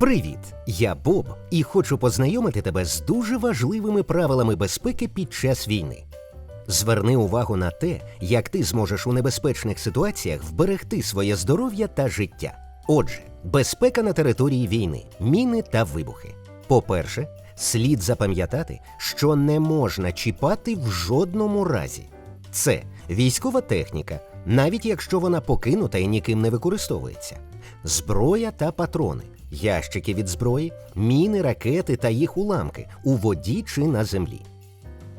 Привіт! Я Боб і хочу познайомити тебе з дуже важливими правилами безпеки під час війни. Зверни увагу на те, як ти зможеш у небезпечних ситуаціях вберегти своє здоров'я та життя. Отже, безпека на території війни, міни та вибухи. По-перше, слід запам'ятати, що не можна чіпати в жодному разі. Це військова техніка, навіть якщо вона покинута і ніким не використовується, зброя та патрони, ящики від зброї, міни, ракети та їх уламки у воді чи на землі.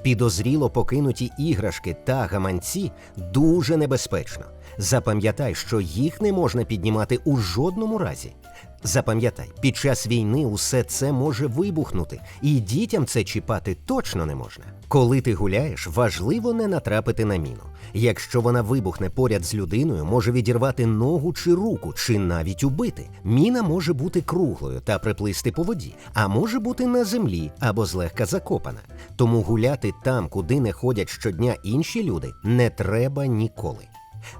Підозріло покинуті іграшки та гаманці дуже небезпечно. Запам'ятай, що їх не можна піднімати у жодному разі. Запам'ятай, під час війни усе це може вибухнути, і дітям це чіпати точно не можна. Коли ти гуляєш, важливо не натрапити на міну. Якщо вона вибухне поряд з людиною, може відірвати ногу чи руку, чи навіть убити. Міна може бути круглою та приплисти по воді, а може бути на землі або злегка закопана. Тому гуляти там, куди не ходять щодня інші люди, не треба ніколи.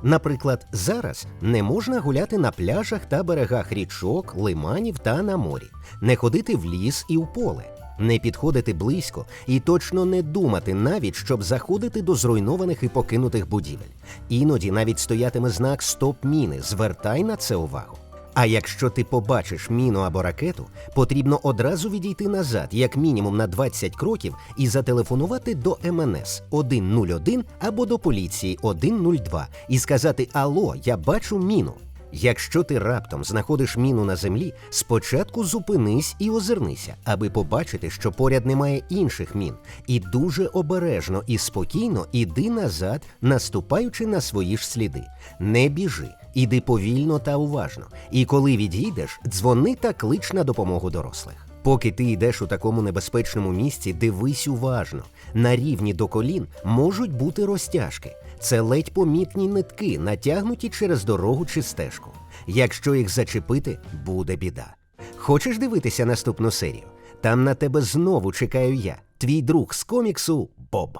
Наприклад, зараз не можна гуляти на пляжах та берегах річок, лиманів та на морі, не ходити в ліс і в поле, не підходити близько і точно не думати навіть, щоб заходити до зруйнованих і покинутих будівель. Іноді навіть стоятиме знак Стоп міни. Звертай на це увагу. А якщо ти побачиш міну або ракету, потрібно одразу відійти назад, як мінімум на 20 кроків, і зателефонувати до МНС 101 або до поліції 102 і сказати Ало, я бачу міну. Якщо ти раптом знаходиш міну на землі, спочатку зупинись і озирнися, аби побачити, що поряд немає інших мін, і дуже обережно і спокійно іди назад, наступаючи на свої ж сліди. Не біжи, іди повільно та уважно. І коли відійдеш, дзвони та клич на допомогу дорослих. Поки ти йдеш у такому небезпечному місці, дивись уважно. На рівні до колін можуть бути розтяжки. Це ледь помітні нитки, натягнуті через дорогу чи стежку. Якщо їх зачепити, буде біда. Хочеш дивитися наступну серію? Там на тебе знову чекаю я, твій друг з коміксу Боб.